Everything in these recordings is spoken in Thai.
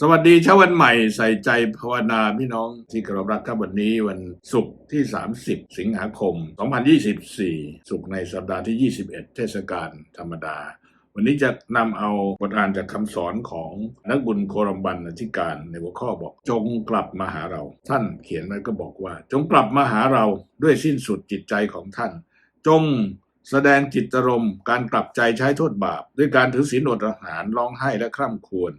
สวัสดีเช้าวันใหม่ใส่ใจภาวนาพี่น้องที่เคารพรักครับวันนี้วันศุกร์ที่ 30 สิงหาคม 2024 ศุกร์ในสัปดาห์ที่ 21 เทศกาลธรรมดา วันนี้จะนำเอาบทอ่านจากคำสอนของนักบุญโครัมบันอธิการในหัวข้อบอกจงกลับมาหาเรา ท่านเขียนไว้ก็บอกว่า จงกลับมาหาเราด้วยสิ้นสุดจิตใจของท่าน จงแสดงจิตรมณ์การกลับใจใช้โทษบาป ด้วยการถือศีลอดอาหารร้องไห้และคร่ำครวญ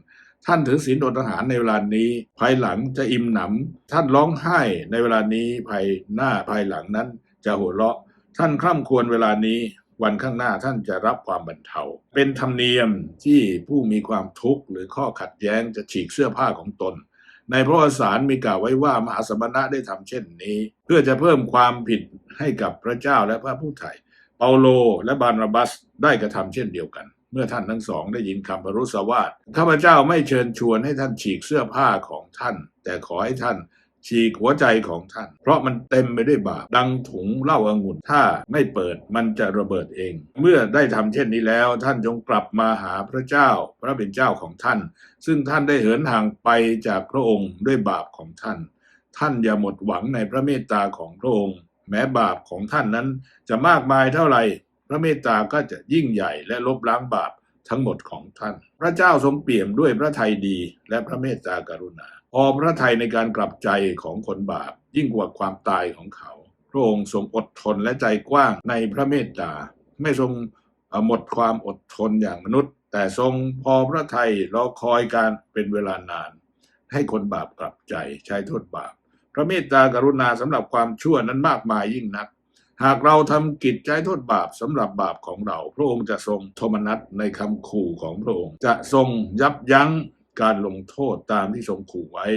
ท่านถือศีลอดอาหารในเวลานี้ ภายหลังจะอิ่มหนำท่านร้องไห้ในเวลานี้ภายหน้าภายหลังนั้นจะหัวเราะ ท่านคร่ำครวญเวลานี้ วันข้างหน้าท่านจะรับความบรรเทา เป็นธรรมเนียมที่ผู้มีความทุกข์หรือข้อขัดแย้งจะฉีกเสื้อผ้าของตน ในพระวสารมีกล่าวไว้ว่ามหาสมณะได้ทำเช่นนี้ เพื่อจะเพิ่มความผิดให้กับพระเจ้าและพระผู้ไถ่เปาโลและบานาบัสได้กระทำเช่นเดียวกัน เมื่อท่านทั้งสองได้ยินคำปรุสวาทข้าพเจ้าไม่เชิญชวนให้ท่านฉีกเสื้อผ้าของท่าน แต่ขอให้ท่านฉีกหัวใจของท่าน เพราะมันเต็มไปด้วยบาปดังถุงเหล้าองุ่นถ้าไม่เปิดมันจะระเบิดเอง เมื่อได้ทำเช่นนี้แล้ว ท่านจงกลับมาหาพระเจ้า พระเป็นเจ้าของท่าน ซึ่งท่านได้เหินห่างไปจากพระองค์ด้วยบาปของท่าน ท่านอย่าหมดหวังในพระเมตตาของพระองค์ แม้บาปของท่านนั้นจะมากมายเท่าไหร่ พระเมตตาก็จะยิ่งใหญ่และลบล้างบาปทั้งหมดของท่าน พระเจ้าทรงเปี่ยมด้วยพระทัยดีและพระเมตตากรุณา พอพระทัยในการกลับใจของคนบาป ยิ่งกว่าความตายของเขา พระองค์ทรงอดทนและใจกว้างในพระเมตตา ไม่ทรงหมดความอดทนอย่างมนุษย์ แต่ทรงพอพระทัยรอคอยการเป็นเวลานาน ให้คนบาปกลับใจใช้โทษบาป พระเมตตากรุณาสำหรับความชั่วนั้นมากมายยิ่งนัก หากเราทำกิจใช้โทษบาปสำหรับบาปของเรา พระองค์จะทรงโทมนัสในคำขู่ของพระองค์ จะทรงยับยั้งการลงโทษตามที่ทรงขู่ไว้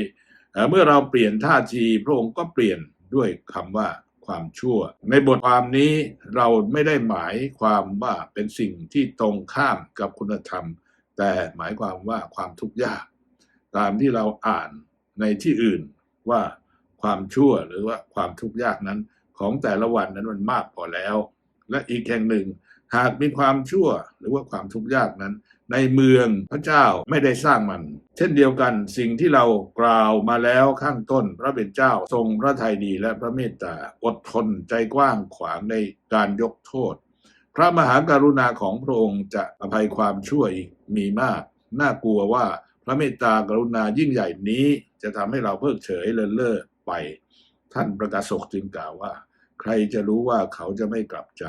เอ่อเมื่อเราเปลี่ยนท่าทีพระองค์ก็เปลี่ยนด้วยคำว่าความชั่ว ในบทความนี้เราไม่ได้หมายความว่าเป็นสิ่งที่ตรงข้ามกับคุณธรรม แต่หมายความว่าความทุกข์ยาก ตามที่เราอ่านในที่อื่นว่าความชั่วหรือว่าความทุกข์ยากนั้น ของแต่ละวันนั้นมันมากพอแล้ว และอีกแห่งหนึ่ง หากมีความชั่วหรือว่าความทุกข์ยากนั้น ในเมืองพระเจ้าไม่ได้สร้างมัน เช่นเดียวกันสิ่งที่เรากล่าวมาแล้วข้างต้นพระเป็นเจ้าทรงพระทัยดีและพระเมตตาอดทนใจกว้างขวางในการยกโทษ พระมหากรุณาของพระองค์จะอภัยความชั่วอีกมีมาก น่ากลัวว่าพระเมตตากรุณายิ่งใหญ่นี้จะทำให้เราเพิกเฉยเลินเล่อไป ท่านประกาศกจึงกล่าวว่า ใครจะรู้ว่าเขาจะไม่กลับใจ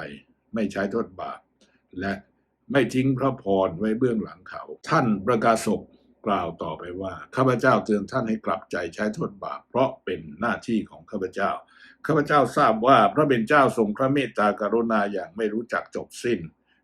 ไม่ใช้โทษบาปและไม่ทิ้งพระพรไว้เบื้องหลังเขา ท่านประกาศกกล่าวต่อไปว่าข้าพเจ้าเตือนท่านให้กลับใจใช้โทษบาปเพราะเป็นหน้าที่ของข้าพเจ้าข้าพเจ้าทราบว่าพระเป็นเจ้าทรงพระเมตตากรุณาอย่างไม่รู้จักจบสิ้น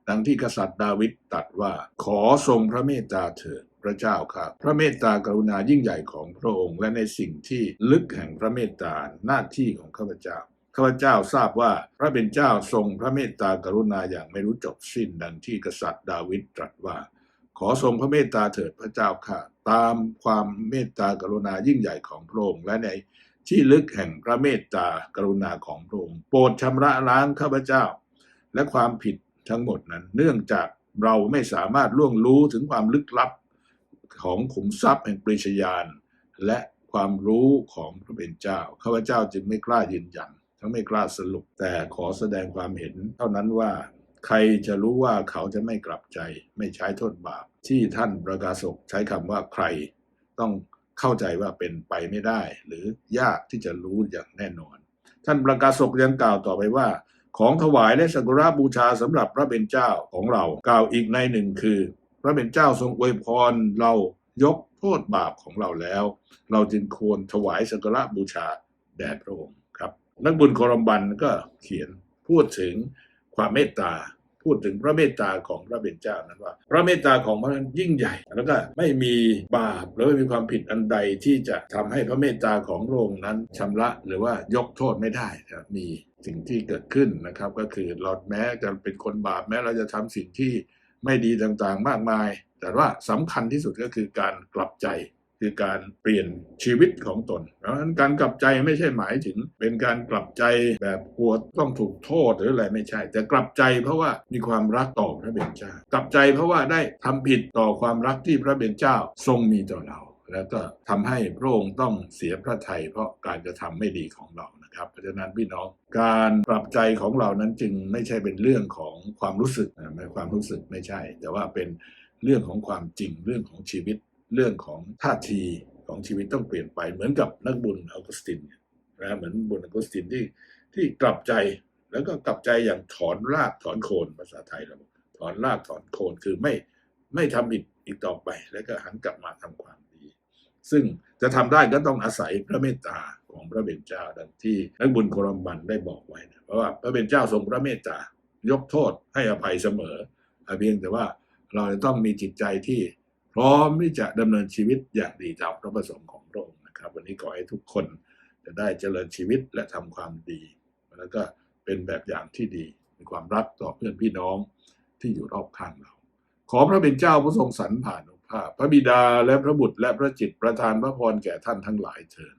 ดังที่กษัตริย์ดาวิดตรัสว่า ขอทรงพระเมตตาเถิดพระเจ้าครับพระเมตตากรุณายิ่งใหญ่ของพระองค์ และในสิ่งที่ลึกแห่งพระเมตตาหน้าที่ของข้าพเจ้า ข้าพเจ้าทราบว่าพระเป็นเจ้าทรงพระเมตตากรุณาอย่างไม่รู้จบสิ้นดังที่กษัตริย์ดาวิดตรัสว่า ขอทรงพระเมตตาเถิดพระเจ้าค่ะ ตามความเมตตากรุณายิ่งใหญ่ของพระองค์และในที่ลึกแห่งพระเมตตากรุณาของพระองค์โปรดชำระล้างข้าพเจ้า และความผิดทั้งหมดนั้น เนื่องจากเราไม่สามารถล่วงรู้ถึงความลึกลับของขุมทรัพย์แห่งปริชญาณและความรู้ของพระเป็นเจ้าข้าพเจ้าจึงไม่กล้ายืนยันังไม่กล้าสรุป แต่ขอแสดงความเห็น เท่านั้นว่า ใครจะรู้ว่าเขาจะไม่กลับใจ ไม่ใช้โทษบาป ที่ท่านประกาศกใช้คำว่าใคร ต้องเข้าใจว่าเป็นไปไม่ได้ หรือยากที่จะรู้อย่างแน่นอน ท่านประกาศกยังกล่าวต่อไปว่า ของถวายและสักการะบูชาสำหรับพระเป็นเจ้าของเรา กล่าวอีกในหนึ่งคือ พระเป็นเจ้าทรงอวยพรเรายกโทษบาปของเราแล้ว เราจึงควรถวายสักการะบูชาแด่พระองค์ นักบุญโครัมบันก็เขียนพูดถึงความเมตตาพูดถึงพระเมตตาของพระเป็นเจ้านั้นว่า พระเมตตาของพระนั้นยิ่งใหญ่ แล้วก็ไม่มีบาปหรือไม่มีความผิดอันใดที่จะทำให้พระเมตตาของพระองค์นั้นชำระหรือว่ายกโทษไม่ได้ครับมีสิ่งที่เกิดขึ้นนะครับ ก็คือเราแม้จะเป็นคนบาปแม้เราจะทำสิ่งที่ไม่ดีต่างๆมากมาย แต่ว่าสำคัญที่สุดก็คือการกลับใจ คือการเปลี่ยนชีวิตของตนเพราะฉะนั้นการกลับใจไม่ใช่หมายถึง เป็นการกลับใจแบบกลัวต้องถูกโทษหรืออะไรไม่ใช่ แต่กลับใจเพราะว่ามีความรักต่อพระเบญเจ้ากลับใจเพราะว่าได้ทำผิดต่อความรักที่พระเบญเจ้าทรงมีต่อเราแล้วก็ทำให้พระองค์ต้องเสียพระทัยเพราะการกระทำไม่ดีของเรานะครับ เพราะฉะนั้นพี่น้องการปรับใจของเรานั้นจึงไม่ใช่เป็นเรื่องของความรู้สึกนะไม่ความรู้สึกไม่ใช่ แต่ว่าเป็นเรื่องของความจริงเรื่องของชีวิต เรื่องของท่าทีของชีวิตต้องเปลี่ยนไปเหมือนกับนักบุญออกุสตินเนี่ยนะเหมือนบุญออกุสตินที่ที่กลับใจแล้วก็กลับใจอย่างถอนรากถอนโคนภาษาไทยเราถอนรากถอนโคนคือไม่ไม่ทำอีกอีกต่อไป แล้วก็หันกลับมาทำความดี ซึ่งจะทำได้ก็ต้องอาศัยพระเมตตาของพระเบญเจ้าดังที่นักบุญโครัมบันได้บอกไว้นะเพราะว่าพระเบญเจ้าทรงพระเมตตายกโทษให้อภัยเสมอเพียงแต่ว่าเราจะต้องมีจิตใจที่ พร้อมที่จะดำเนินชีวิตอย่างดีตามพระประสงค์ของพระองค์นะครับ วันนี้ขอให้ทุกคนจะได้เจริญชีวิตและทำความดี แล้วก็เป็นแบบอย่างที่ดีมีความรักต่อเพื่อนพี่น้องที่อยู่รอบข้างเรา ขอพระเป็นเจ้าผู้ทรงสรรผ่านภาพพระบิดาและพระบุตรและพระจิตประทานพระพรแก่ท่านทั้งหลายเถิด